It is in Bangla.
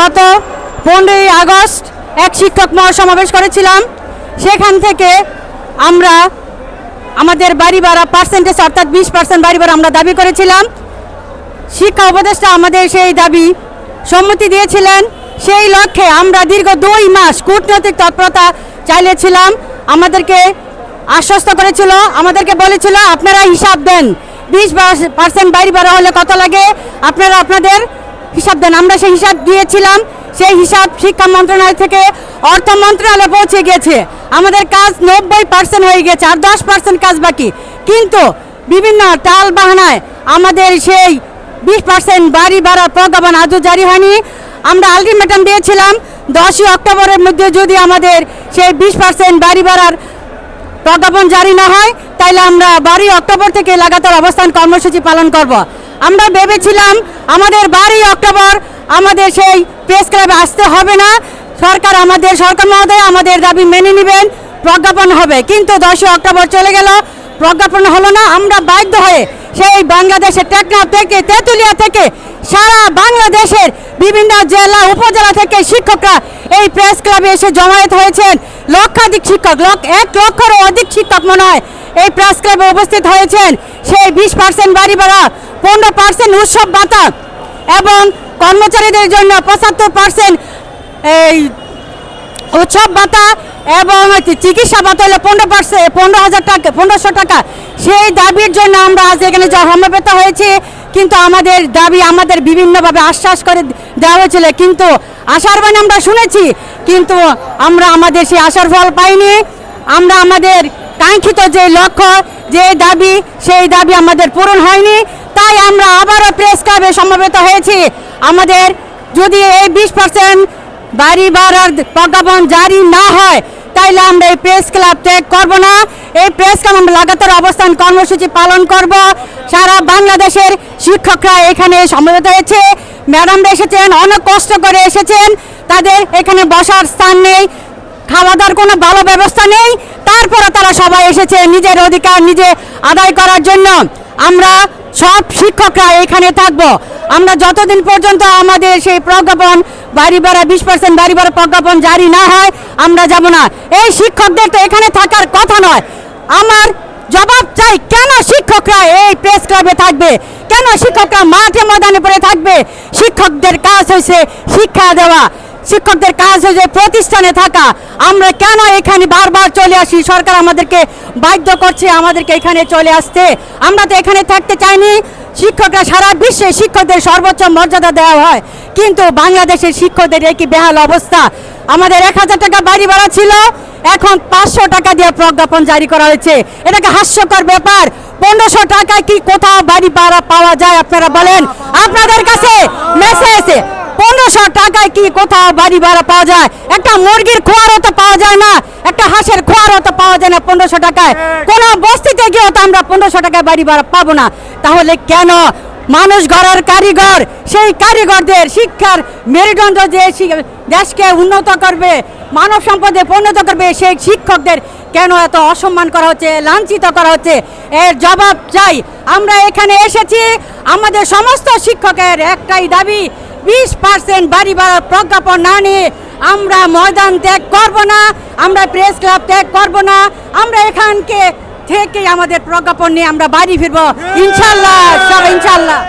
গত পনেরোই আগস্ট এক শিক্ষক মহাসমাবেশ করেছিলাম। সেখান থেকে আমরা আমাদের বাড়ি ভাড়া পার্সেন্টেজ অর্থাৎ বিশ পার্সেন্ট বাড়ি ভাড়া আমরা দাবি করেছিলাম। শিক্ষা উপদেষ্টা আমাদের সেই দাবি সম্মতি দিয়েছিলেন। সেই লক্ষ্যে আমরা দীর্ঘ দুই মাস কূটনৈতিক তৎপরতা চালিয়েছিলাম। আমাদেরকে আশ্বস্ত করেছিল, আমাদেরকে বলেছিল, আপনারা হিসাব দেন। বিশ পার্সেন্ট বাড়ি ভাড়া হলে কত লাগে? আপনারা আপনাদের হিসাব দেন। আমরা সেই হিসাব দিয়েছিলাম, সেই হিসাব শিক্ষা মন্ত্রণালয় থেকে অর্থ মন্ত্রণালয়ে পৌঁছে গেছে। আমাদের কাজ নব্বই পার্সেন্ট হয়ে গেছে, আর দশ পার্সেন্ট কাজ বাকি। কিন্তু বিভিন্ন টাল বাহানায় আমাদের সেই বিশ পার্সেন্ট বাড়ি ভাড়ার প্রজ্ঞাপন আজও জারি হয়নি। আমরা আলটিমেটাম দিয়েছিলাম, দশই অক্টোবরের মধ্যে যদি আমাদের সেই বিশ পার্সেন্ট বাড়ি ভাড়ার প্রজ্ঞাপন জারি না হয়, তাইলে আমরা বারোই অক্টোবর থেকে লাগাতার অবস্থান কর্মসূচি পালন করব। আমরা ভেবেছিলাম আমাদের বারোই অক্টোবর, আমাদের সেই প্রেস ক্লাবে আসতে হবে না। সরকার আমাদের, সরকার মহোদয় আমাদের দাবি মেনে নেবেন, প্রজ্ঞাপন হবে। কিন্তু দশই অক্টোবর চলে গেল, প্রজ্ঞাপন হলো না। আমরা বাধ্য হয়ে সেই বাংলাদেশের টেকনাফ থেকে, তেঁতুলিয়া থেকে, সারা বাংলাদেশের বিভিন্ন জেলা, উপজেলা থেকে শিক্ষকরা এই প্রেস ক্লাবে এসে জমায়েত হয়েছেন। লক্ষাধিক শিক্ষক এক লক্ষেরও অধিক শিক্ষক মনে হয় এই প্রেস ক্লাবে উপস্থিত হয়েছেন। সেই বিশ পার্সেন্ট বাড়ি ভাড়া পনেরো পার্সেন্ট উৎসব ভাতা এবং কর্মচারীদের জন্য পঁচাত্তর পার্সেন্ট এই উৎসব ভাতা এবং চিকিৎসা ভাতা হলো পনেরো পার্সেন্ট পনেরো হাজার টাকা, পনেরোশো টাকা। সেই দাবির জন্য আমরা আজ এখানে সমবেত হয়েছি, কিন্তু আমাদের দাবি আমাদের বিভিন্নভাবে আশ্বাস করে দেওয়া হয়েছিল। কিন্তু আশার বাণী আমরা শুনেছি, কিন্তু আমরা আমাদের সেই আশার ফল পাইনি। আমরা আমাদের কাঙ্ক্ষিত যে লক্ষ্য, যে দাবি, সেই দাবি আমাদের পূরণ হয়নি। তাই আমরা আবারও প্রেস ক্লাবে সমবেত হয়েছি। আমাদের যদি এই বিশ পার্সেন্ট বাড়ি ভাড়ার প্রজ্ঞাপন জারি না হয়, তাইলে আমরা এই প্রেস ক্লাব ত্যাগ করব না। এই প্রেস ক্লাব আমরা লাগাতার অবস্থান কর্মসূচি পালন করব। সারা বাংলাদেশের শিক্ষকরা এখানে সমবেত হয়েছে। ম্যাডামরা এসেছেন, অনেক কষ্ট করে এসেছেন। তাদের এখানে বসার স্থান নেই। খাওয়া দাওয়ার কোনো ভালো ব্যবস্থা নেই। তারপরে তারা সবাই এসেছে নিজের অধিকার নিজে আদায় করার জন্য। আমরা সব শিক্ষকরা এখানে থাকব। আমরা যতদিন পর্যন্ত আমাদের সেই প্রজ্ঞাপন বাড়ি ভাড়া, বিশ পার্সেন্ট বাড়ি ভাড়া প্রজ্ঞাপন জারি না হয়, আমরা যাব না। এই শিক্ষকদের তো এখানে থাকার কথা নয়। আমার জবাব চাই, কেন শিক্ষকরা এই প্রেস ক্লাবে থাকবে? কেন শিক্ষকরা মাঠে ময়দানে পড়ে থাকবে? শিক্ষকদের কাজ হয়েছে শিক্ষা দেওয়া। শিক্ষকদের কাজ হয়েছে প্রতিষ্ঠানে থাকা। আমরা কেন এখানে বারবার চলে আসি? সরকার আমাদেরকে বাধ্য করছে, আমাদেরকে এখানে চলে আসতে। আমরা তো এখানে থাকতে চাইনি। শিক্ষকরা সারা বিশ্বে শিক্ষকদের সর্বোচ্চ মর্যাদা দেওয়া হয়। কিন্তু বাংলাদেশের শিক্ষকদের একই বেহাল অবস্থা। আমাদের এক হাজার টাকা বাড়ি ভাড়া ছিল, এখন পাঁচশো টাকা দিয়ে প্রজ্ঞাপন জারি করা হয়েছে। এটাকে হাস্যকর ব্যাপার। পনেরোশো টাকায় কি কোথাও বাড়ি ভাড়া পাওয়া যায়, আপনারা বলেন? আপনাদের কাছে মেসেজ টাকায় কি কোথাও বাড়ি ভাড়া পাওয়া যায়? একটা মুরগির খোয়ারও তো পাওয়া যায় না একটা হাঁসের খোয়ারও তো পাওয়া যায় না পনেরোশো টাকায়। কোনো বস্তিতে গিয়েও তো আমরা পনেরোশো টাকায় বাড়ি ভাড়া পাবো না। তাহলে কেন মানুষ গড়ার কারিগর? সেই কারিগরদের শিক্ষার মেরুদণ্ড যে দেশকে উন্নত করবে মানব সম্পদে পরিণত করবে সেই শিক্ষকদের কেন এত অসম্মান করা হচ্ছে লাঞ্ছিত করা হচ্ছে? এর জবাব চাই। আমরা এখানে এসেছি। আমাদের সমস্ত শিক্ষকের একটাই দাবি বিশ পার্সেন্ট বাড়ি ভাড়া প্রজ্ঞাপন না নিয়ে আমরা ময়দান ত্যাগ করব না, আমরা প্রেস ক্লাব ত্যাগ করব না, আমরা এখানকে থেকে আমাদের প্রজ্ঞাপন নিয়ে আমরা বাড়ি ফিরবো। ইনশাল্লাহ, সব ইনশাল্লাহ।